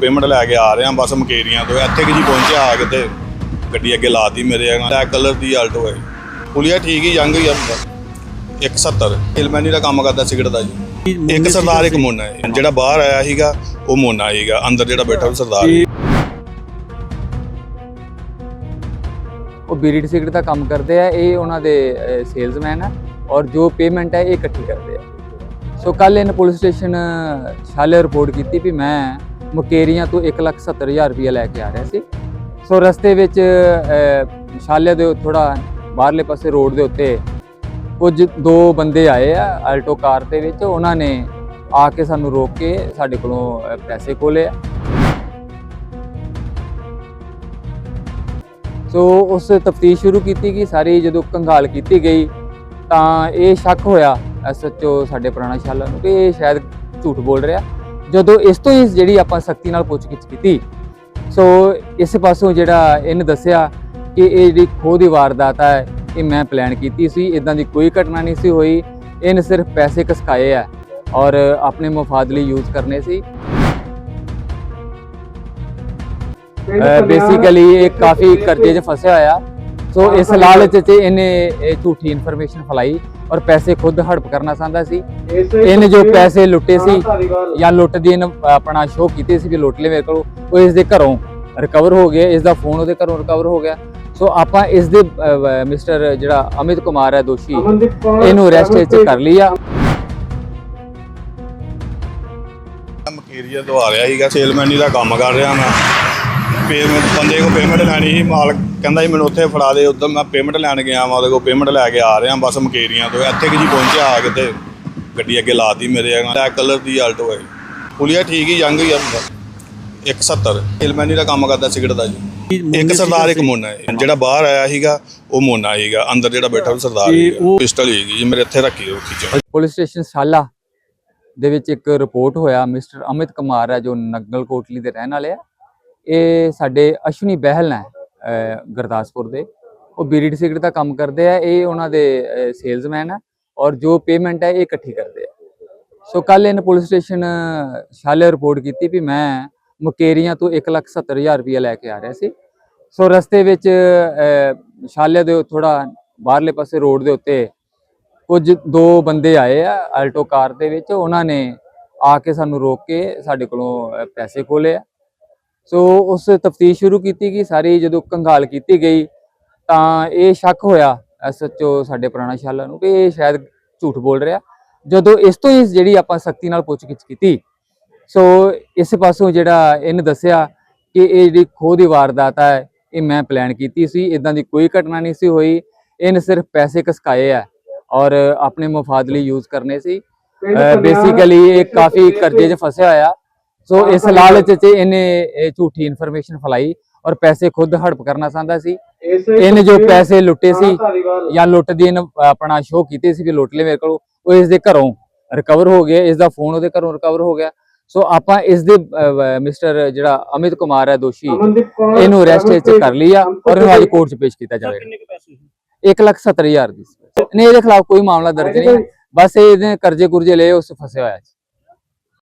Payment ਲੈ ਕੇ ਆ ਰਿਹਾ ਬਸ ਮਕੇਰੀਆਂ ਤੋਂ। ਇੱਥੇ ਕਿ ਜੀ ਪਹੁੰਚਿਆ ਆ ਕੇ ਤੇ ਗੱਡੀ ਅੱਗੇ ਲਾਤੀ ਮੇਰੇ ਬਲੈਕ ਕਲਰ ਦੀ ਆਲਟੋ ਹੈ ਪੁਲੀਆ ਠੀਕ ਹੀ ਯੰਗ ਹੀ ਆ ਮੁੰਡਾ 170 ਇਲਮੈਨੀ ਦਾ ਕੰਮ ਕਰਦਾ ਸਿਗਰਟ ਦਾ ਜੀ। ਇੱਕ ਸਰਦਾਰ ਇੱਕ ਮੋਨਾ ਹੈ ਜਿਹੜਾ ਬਾਹਰ ਆਇਆ ਸੀਗਾ ਉਹ ਮੋਨਾ ਸੀਗਾ। ਅੰਦਰ ਜਿਹੜਾ ਬੈਠਾ ਉਹ ਸਰਦਾਰ ਸੀ। ਉਹ ਬੀਰੀਡ ਸਿਗਰਟ ਦਾ ਕੰਮ ਕਰਦੇ ਆ। ਇਹ ਉਹਨਾਂ ਦੇ ਸੇਲਜ਼ਮੈਨ ਆ ਔਰ ਜੋ ਪੇਮੈਂਟ ਹੈ ਇਹ ਇਕੱਠੀ ਕਰਦੇ ਆ। ਸੋ ਕੱਲ ਇਹਨੇ ਪੁਲਿਸ ਸਟੇਸ਼ਨ ਛਾਲੇ ਰਿਪੋਰਟ ਕੀਤੀ ਵੀ ਮੈਂ ਮੁਕੇਰੀਆਂ ਤੋਂ 170000 ਰੁਪਏ ਲੈ ਕੇ ਆ ਰਿਹਾ ਸੀ। ਸੋ ਰਸਤੇ ਵਿੱਚ ਸ਼ਾਲੇ ਦੇ ਥੋੜਾ ਬਾਹਰਲੇ ਪਾਸੇ ਰੋਡ ਦੇ ਉੱਤੇ ਕੁਝ ਦੋ ਬੰਦੇ ਆਏ ਆ ਆਲਟੋ ਕਾਰ ਦੇ ਵਿੱਚ। ਉਹਨਾਂ ਨੇ ਆ ਕੇ ਸਾਨੂੰ ਰੋਕ ਕੇ ਸਾਡੇ ਕੋਲੋਂ ਪੈਸੇ ਖੋਲੇ ਆ। ਸੋ ਉਸ ਤਫਤੀਸ਼ ਸ਼ੁਰੂ ਕੀਤੀ ਗਈ। ਸਾਰੀ ਜਦੋਂ ਕੰਗਾਲ ਕੀਤੀ ਗਈ ਤਾਂ ਇਹ ਸ਼ੱਕ ਹੋਇਆ ਐਸਐਚਓ ਸਾਡੇ ਪੁਰਾਣਾ ਸ਼ਾਲਾ ਨੂੰ ਕਿ ਇਹ ਸ਼ਾਇਦ ਝੂਠ ਬੋਲ ਰਿਹਾ। ਜਦੋਂ ਇਸ ਤੋਂ ਹੀ ਜਿਹੜੀ ਆਪਾਂ ਸਖਤੀ ਨਾਲ ਪੁੱਛਗਿੱਛ ਕੀਤੀ ਸੋ ਇਸ ਪਾਸੋਂ ਜਿਹੜਾ ਇਹਨੇ ਦੱਸਿਆ ਕਿ ਇਹ ਜਿਹੜੀ ਖੋਹ ਦੀ ਵਾਰਦਾਤ ਹੈ ਇਹ ਮੈਂ ਪਲਾਨ ਕੀਤੀ ਸੀ ਇਦਾਂ ਦੀ ਕੋਈ ਘਟਨਾ ਨਹੀਂ ਸੀ ਹੋਈ ਇਹਨੇ ਸਿਰਫ ਪੈਸੇ ਕਸਕਾਏ ਆ ਔਰ ਆਪਣੇ ਮਫਾਦ ਲਈ ਯੂਜ਼ ਕਰਨੇ ਸੀ। ਬੇਸਿਕਲੀ ਇਹ ਕਾਫੀ ਕਰਜ਼ੇ 'ਚ ਫਸਿਆ ਹੋਇਆ। ਸੋ ਇਸ ਲਾਲਚ 'ਚ ਇਹਨੇ ਇਹ ਝੂਠੀ ਇਨਫੋਰਮੇਸ਼ਨ ਫੈਲਾਈ ਔਰ ਪੈਸੇ ਖੁਦ ਹੜਪ ਕਰਨਾ ਚਾਹੁੰਦਾ ਸੀ। ਇਹਨੇ ਜੋ ਪੈਸੇ ਲੁੱਟੇ ਸੀ ਜਾਂ ਲੁੱਟ ਦੀ ਆਪਣਾ ਸ਼ੋਅ ਕੀਤੇ ਸੀ ਵੀ ਲੁੱਟ ਲਏ ਮੇਰੇ ਕੋਲ ਉਹ ਇਸ ਦੇ ਘਰੋਂ ਰਿਕਵਰ ਹੋ ਗਿਆ ਇਸ ਦਾ ਫੋਨ ਉਹਦੇ ਘਰੋਂ ਰਿਕਵਰ ਹੋ ਗਿਆ। ਸੋ ਆਪਾਂ ਇਸ ਦੇ ਮਿਸਟਰ ਜਿਹੜਾ ਅਮਿਤ ਕੁਮਾਰ ਹੈ ਦੋਸ਼ੀ ਇਹਨੂੰ ਅਰੈਸਟ ਵਿੱਚ ਕਰ ਲਿਆ। ਮਕੇਰੀਆ ਤੋਂ ਆ ਰਿਹਾ ਸੀਗਾ ਸੇਲਮੈਨੀ ਦਾ ਕੰਮ ਕਰ ਰਿਹਾ ਮੈਂ। ਪੇਮੈਂਟ ਬੰਦੇ ਕੋ ਪੇਮੈਂਟ ਲੈਣੀ ਸੀ ਮਾਲਕ ਕਹਿੰਦਾ ਸੀ ਮੈਨੂੰ ਉੱਥੇ ਫੜਾ ਦੇ ਉਦੋਂ ਮੈਂ ਪੇਮੈਂਟ ਲੈਣ ਗਿਆ ਮੈਂ ਉਹਦੇ ਕੋਲ ਪੇਮੈਂਟ ਲੈ ਕੇ ਆ ਰਿਹਾ ਬਸ ਮਕੇਰੀਆਂ ਤੋਂ। ਇੱਥੇ ਕਿ ਜੀ ਪਹੁੰਚਿਆ ਆ ਕੇ ਤੇ ਗੱਡੀ ਅੱਗੇ ਲਾਤੀ ਮੇਰੇ ਬਲੈਕ ਕਲਰ ਦੀ ਆਲਟੋ ਹੈ ਪੁਲੀਆ ਠੀਕ ਹੀ ਯੰਗ ਹੀ ਆ ਮੁੰਡਾ। 170 ਸੇਲਮੈਨੀ ਦਾ ਕੰਮ ਕਰਦਾ ਸਿਗਰਟ ਦਾ ਜੀ ਇੱਕ ਸਰਦਾਰ ਇੱਕ ਮੋਨਾ ਹੈ ਜਿਹੜਾ ਬਾਹਰ ਆਇਆ ਸੀਗਾ ਉਹ ਮੋਨਾ ਸੀਗਾ। ਅੰਦਰ ਜਿਹੜਾ ਬੈਠਾ ਉਹ ਸਰਦਾਰ ਸੀਗਾ। ਉਹ- ਪਿਸਟਲ ਸੀਗੀ ਜੀ ਮੇਰੇ ਇੱਥੇ ਰੱਖੀ ਉਹ ਖਿੱਚੋ ਪੁਲਿਸ ਸਟੇਸ਼ਨ ਸਾਲਾ ਦੇ ਵਿੱਚ ਇੱਕ ਰਿਪੋਰਟ ਹੋਇਆ। ਮਿਸਟਰ ਅਮਿਤ ਕੁਮਾਰ ਹੈ ਜੋ ਨਗਲ ਕੋਟਲੀ ਦੇ ਰਹਿਣ ਵਾਲੇ ਆ। ਇਹ ਸਾਡੇ ਅਸ਼ਵਨੀ ਬਹਿਲ ਨੇ। ਗੁਰਦਾਸਪੁਰ ਦੇ। ਉਹ ਬੀਰੀਡ ਸਿਗਰਟ ਦਾ ਕੰਮ ਕਰਦੇ ਆ ਇਹ ਉਹਨਾਂ ਦੇ ਸੇਲਜ਼ਮੈਨ ਆ ਔਰ ਜੋ ਪੇਮੈਂਟ ਹੈ ਇਹ ਇਕੱਠੀ ਕਰਦੇ ਆ। ਸੋ ਕੱਲ ਇਹਨੇ ਪੁਲਿਸ ਸਟੇਸ਼ਨ ਛਾਲੇ ਰਿਪੋਰਟ ਕੀਤੀ ਵੀ ਮੈਂ ਮੁਕੇਰੀਆਂ ਤੋਂ 170000 ਰੁਪਏ ਲੈ ਕੇ ਆ ਰਿਹਾ ਸੀ। ਸੋ ਰਸਤੇ ਵਿੱਚ ਅਹ, ਦੇ ਥੋੜਾ ਬਾਹਰਲੇ ਪਾਸੇ ਰੋਡ ਦੇ ਉੱਤੇ ਕੁਝ ਦੋ ਬੰਦੇ ਆਏ ਆ ਆਲਟੋ ਕਾਰ ਦੇ ਵਿੱਚ। ਉਹਨਾਂ ਨੇ ਆ ਕੇ ਸਾਨੂੰ ਰੋਕ ਕੇ ਸਾਡੇ ਕੋਲੋਂ ਪੈਸੇ ਖੋਲੇ ਆ। ਸੋ ਉਸ ਤਫਤੀਸ਼ ਸ਼ੁਰੂ ਕੀਤੀ ਗਈ ਸਾਰੀ ਜਦੋਂ ਕੰਗਾਲ ਕੀਤੀ ਗਈ ਤਾਂ ਇਹ ਸ਼ੱਕ ਹੋਇਆ ਐਸਐਚਓ ਸਾਡੇ ਪੁਰਾਣਾ ਸ਼ਾਲਾ ਨੂੰ ਕਿ ਇਹ ਸ਼ਾਇਦ ਝੂਠ ਬੋਲ ਰਿਹਾ। ਜਦੋਂ ਇਸ ਤੋਂ ਹੀ ਜਿਹੜੀ ਆਪਾਂ ਸਖਤੀ ਨਾਲ ਪੁੱਛਗਿੱਛ ਕੀਤੀ ਸੋ ਇਸ ਪਾਸੋਂ ਜਿਹੜਾ ਇਹਨੇ ਦੱਸਿਆ ਕਿ ਇਹ ਜਿਹੜੀ ਖੋਹ ਦੀ ਵਾਰਦਾਤ ਹੈ ਇਹ ਮੈਂ ਪਲਾਨ ਕੀਤੀ ਸੀ ਇਦਾਂ ਦੀ ਕੋਈ ਘਟਨਾ ਨਹੀਂ ਸੀ ਹੋਈ। ਇਹਨੇ ਸਿਰਫ ਪੈਸੇ ਕਸਕਾਏ ਆ ਔਰ ਆਪਣੇ ਮਫਾਦ ਲਈ ਯੂਜ਼ ਕਰਨੇ ਸੀ। ਬੇਸਿਕਲੀ ਇਹ ਕਾਫੀ ਕਰਜ਼ੇ 'ਚ ਫਸਿਆ ਹੋਇਆ। ਸੋ ਇਸ ਲਾਲਚ 'ਚ ਇਹਨੇ ਇਹ ਝੂਠੀ ਇਨਫੋਰਮੇਸ਼ਨ ਫੈਲਾਈ ਔਰ ਪੈਸੇ ਖੁਦ ਹੜਪ ਕਰਨਾ ਚਾਹੁੰਦਾ ਸੀ। ਇਹਨੇ ਜੋ ਪੈਸੇ ਲੁੱਟੇ ਸੀ ਜਾਂ ਲੁੱਟ ਦੀ ਆਪਣਾ ਸ਼ੋਅ ਕੀਤੇ ਸੀ ਵੀ ਲੁੱਟ ਲਏ ਮੇਰੇ ਕੋਲ ਉਹ ਇਸ ਦੇ ਘਰੋਂ ਰਿਕਵਰ ਹੋ ਗਿਆ ਇਸ ਦਾ ਫੋਨ ਉਹਦੇ ਘਰੋਂ ਰਿਕਵਰ ਹੋ ਗਿਆ। ਸੋ ਆਪਾਂ ਇਸ ਦੇ ਮਿਸਟਰ ਜਿਹੜਾ ਅਮਿਤ ਕੁਮਾਰ ਹੈ ਦੋਸ਼ੀ ਇਹਨੂੰ ਅਰੈਸਟ ਵਿੱਚ ਕਰ ਲਿਆ ਔਰ ਇਹਨੂੰ ਅੱਜ ਕੋਰਟ 'ਚ ਪੇਸ਼ ਕੀਤਾ ਜਾਵੇਗਾ। ਕੁ 170000 ਦੀ ਨਹੀਂ ਇਹਦੇ ਖਿਲਾਫ ਕੋਈ ਮਾਮਲਾ ਦਰਜ ਨਹੀਂ। ਬਸ ਇਹ ਇਹਦੇ ਕਰਜ਼ੇ ਕੁਰਜ਼ੇ ਲਏ ਉਸ 'ਚ ਫਸਿਆ ਹੋਇਆ ਹੈ